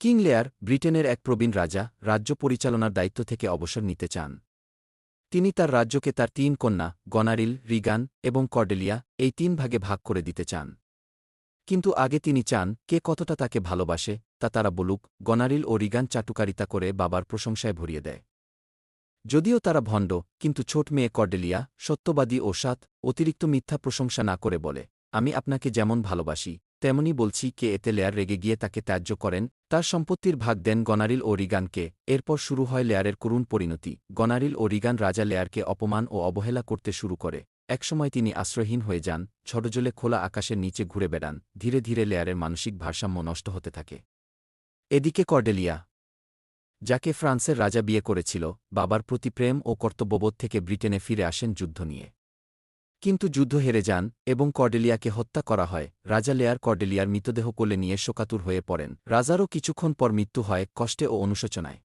King layer ব্রিটেনের এক প্রবীণ রাজা, রাজ্য পরিচালনার দায়িত্ব থেকে অবসর নিতে চান। তিনি তার রাজ্যকে তার তিন কন্যা, গনারিল, রিগান এবং কর্ডেলিয়া, এই তিন ভাগে ভাগ করে দিতে চান। কিন্তু আগে তিনি চান, কে কতটা তাকে ভালোবাসে, তা তারা বলুক, গনারিল ও রিগান চাটুকারিতা করে বাবার প্রশংসায় ভরিয়ে দেয়। যদিও তারা ভণ্ড, কিন্তু ছোট মেয়ে কর্ডেলিয়া সত্যবাদী ও সাত অতিরিক্ত মিথ্যা প্রশংসা না করে বলে, আমি আপনাকে যেমন ভালোবাসি তেমনি বলছি কে এতে লেয়ার রেগে গিয়ে তাকে ত্যায্য করেন, তার সম্পত্তির ভাগ দেন গনারিল ও রিগানকে এরপর শুরু হয় লেয়ারের করুণ পরিণতি, গনারিল ও রিগান রাজা লেয়ারকে অপমান ও অবহেলা করতে শুরু করে, একসময় তিনি আশ্রয়হীন হয়ে যান, ঝড়জলে খোলা আকাশের নিচে ঘুরে বেড়ান, ধীরে ধীরে লেয়ারের মানসিক ভারসাম্য নষ্ট হতে থাকে। এদিকে কর্ডেলিয়া, যাকে ফ্রান্সের রাজা বিয়ে করেছিল, বাবার প্রতি প্রেম ও কর্তব্যবোধ থেকে ব্রিটেনে ফিরে আসেন যুদ্ধ নিয়ে। কিন্তু যুদ্ধ হেরে যান এবং কর্ডেলিয়াকে হত্যা করা হয়। রাজা লেয়ার কর্ডেলিয়ার মৃতদেহ কোলে নিয়ে শোকাতুর হয়ে পড়েন। রাজারও কিছুক্ষণ পর মৃত্যু হয় কষ্টে ও অনুশোচনায়।